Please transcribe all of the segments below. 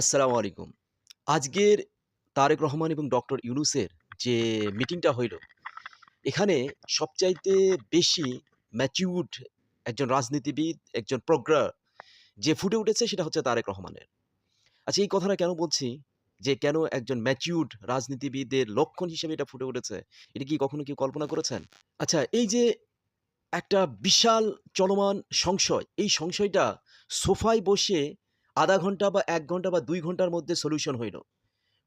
আসসালামু আলাইকুম। আজকের তারেক রহমান এবং ডক্টর ইউনুসের যে মিটিংটা হইল, এখানে সবচাইতে বেশি ম্যাচিউড একজন রাজনীতিবিদ, একজন প্রজ্ঞা যে ফুটে উঠেছে সেটা হচ্ছে তারেক রহমানের। আচ্ছা এই কথাটা কেন বলছি? যে কেন একজন ম্যাচিউড রাজনীতিবিদের লক্ষণ হিসেবে এটা ফুটে উঠেছে? এটা কি কখনো কি কল্পনা করেছেন? আচ্ছা এই যে একটা বিশাল চলমান সংশয়, এই সংশয়টা সোফায় বসে ০.৫ ঘণ্টা বা এক ঘণ্টা বা দুই ঘণ্টার মধ্যে সলিউশন হইল।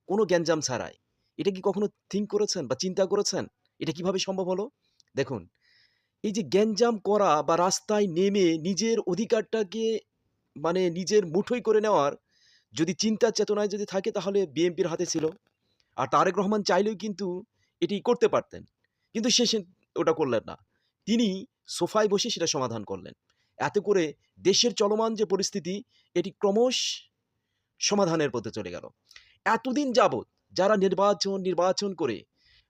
কোনো গ্যাঞ্জাম ছাড়াই। এটা কি কখনো থিঙ্ক করেছেন বা চিন্তা করেছেন? এটা কীভাবে সম্ভব হলো? দেখুন, এই যে গ্যাঞ্জাম করা বা রাস্তায় নেমে নিজের অধিকারটাকে মানে নিজের মুঠোয় করে নেওয়ার যদি চিন্তার চেতনায় যদি থাকে তাহলে বিএনপির হাতে ছিল। আর তারেক রহমান চাইলেও কিন্তু এটি করতে পারতেন। কিন্তু সে ওটা করলেন না। তিনি সোফায় বসে সেটা সমাধান করলেন। এতে করে দেশের চলমান যে পরিস্থিতি এটি ক্রমশ সমাধানের পথে চলে গেল। এতদিন যাবৎ যারা নির্বাচন, নির্বাচন করে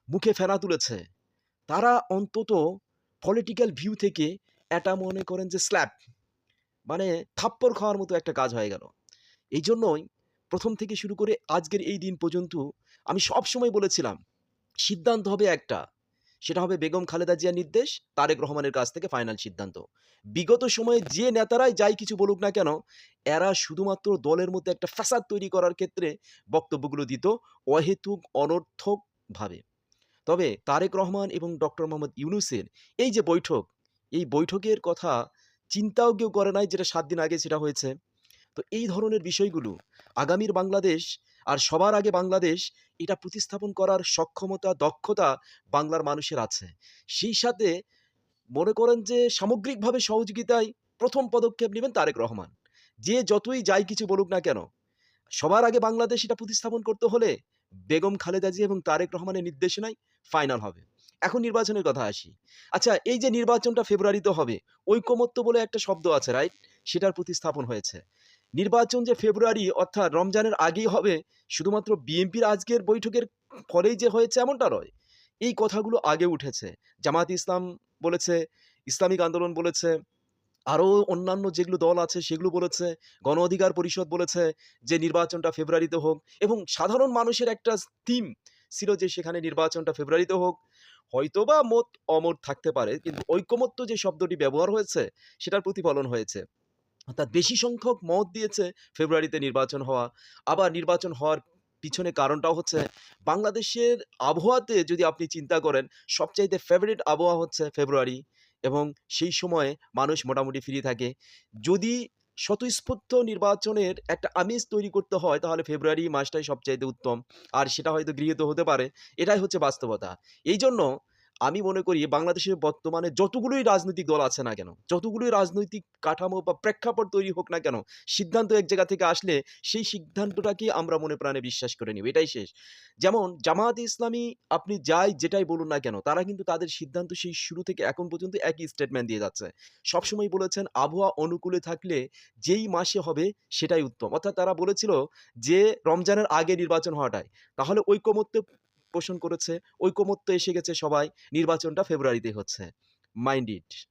মুখে ফেনা তুলেছে, তারা অন্তত পলিটিক্যাল ভিউ থেকে এটা মনে করেন যে স্ল্যাপ মানে থাপ্পড় খাওয়ার মতো একটা কাজ হয়ে গেল। এই জন্যই প্রথম থেকে শুরু করে আজকের এই দিন পর্যন্ত আমি সবসময় বলেছিলাম, সিদ্ধান্ত হবে একটা। সেটা হবে বেগম খালেদা জিয়ার নির্দেশ, তারেক রহমানের কাছ থেকে ফাইনাল সিদ্ধান্ত। বিগত সময়ে যে নেতারাই যাই কিছু বলুক না কেন, এরা শুধুমাত্র দলের মধ্যে একটা ফ্যাসাদ তৈরি করার ক্ষেত্রে বক্তব্যগুলো দিত অহেতুক অনর্থকভাবে। তবে তারেক রহমান এবং ডক্টর মোহাম্মদ ইউনূসের এই যে বৈঠক, এই বৈঠকের কথা চিন্তাও কেউ করে নাই যেটা সাত দিন আগে সেটা হয়েছে। তো এই ধরনের বিষয়গুলো আগামীর বাংলাদেশ আর সবার আগে বাংলাদেশ এটা প্রতিস্থাপন করার সক্ষমতা, দক্ষতা বাংলার মানুষের আছে। সেই সাথে মনে করেন যে সামগ্রিকভাবে সহযোগিতায় প্রথম পদক্ষেপ নেবেন তারেক রহমান। যে যতই যাই কিছু বলুক না কেন, সবার আগে বাংলাদেশ এটা প্রতিস্থাপন করতে হলে বেগম খালেদা জিয়া এবং তারেক রহমানের নির্দেশনায় ফাইনাল হবে। এখন নির্বাচনের কথা আসি। আচ্ছা এই যে নির্বাচনটা ফেব্রুয়ারিতে হবে, ঐকমত্য বলে একটা শব্দ আছে রাইট? সেটার প্রতিস্থাপন হয়েছে। নির্বাচন যে ফেব্রুয়ারি অর্থাৎ রমজানের আগেই হবে শুধুমাত্র বিএনপির আজকের বৈঠকের ফলেই যে হয়েছে এমনটা নয়। এই কথাগুলো আগে উঠেছে। জামায়াতে ইসলাম বলেছে, ইসলামিক আন্দোলন বলেছে, আরও অন্যান্য যেগুলো দল আছে সেগুলো বলেছে, গণ অধিকার পরিষদ বলেছে যে নির্বাচনটা ফেব্রুয়ারিতে হোক এবং সাধারণ মানুষের একটা থিম ছিল যে সেখানে নির্বাচনটা ফেব্রুয়ারিতে হোক। হয়তোবা মত অমত থাকতে পারে কিন্তু ঐকমত্য যে শব্দটি ব্যবহার হয়েছে সেটার প্রতিফলন হয়েছে। অর্থাৎ বেশি সংখ্যক মত দিয়েছে ফেব্রুয়ারিতে নির্বাচন হওয়া। আবার নির্বাচন হওয়ার পিছনে কারণটাও হচ্ছে বাংলাদেশের আবহাওয়াতে যদি আপনি চিন্তা করেন, সবচাইতে ফেভারিট আবহাওয়া হচ্ছে ফেব্রুয়ারি এবং সেই সময়ে মানুষ মোটামুটি ফ্রি থাকে। যদি স্বতঃস্ফূর্ত নির্বাচনের একটা আমেজ তৈরি করতে হয়, তাহলে ফেব্রুয়ারি মাসটাই সবচাইতে উত্তম। আর সেটা হয়তো গৃহীত হতে পারে। এটাই হচ্ছে বাস্তবতা। এইজন্য আমি মনে করি বাংলাদেশে বর্তমানে যতগুলোই রাজনৈতিক দল আছে না কেন, যতগুলোই রাজনৈতিক কাঠামো বা প্রেক্ষাপট তৈরি হোক না কেন, সিদ্ধান্ত এক জায়গা থেকে আসলে সেই সিদ্ধান্তটাকেই আমরা মনে প্রাণে বিশ্বাস করে নিব। এটাই শেষ। যেমন জামায়াতে ইসলামী আপনি যাই যেটাই বলুন না কেন, তারা কিন্তু তাদের সিদ্ধান্ত সেই শুরু থেকে এখন পর্যন্ত একই স্টেটমেন্ট দিয়ে যাচ্ছে। সবসময় বলেছেন আবহাওয়া অনুকূলে থাকলে যেই মাসে হবে সেটাই উত্তম। অর্থাৎ তারা বলেছিল যে রমজানের আগে নির্বাচন হওয়াটাই। তাহলে ঐকমত্য পোষণ করেছে, ঐকমত্য এসে গেছে সবাই। নির্বাচনটা ফেব্রুয়ারিতে হচ্ছে। Mind it.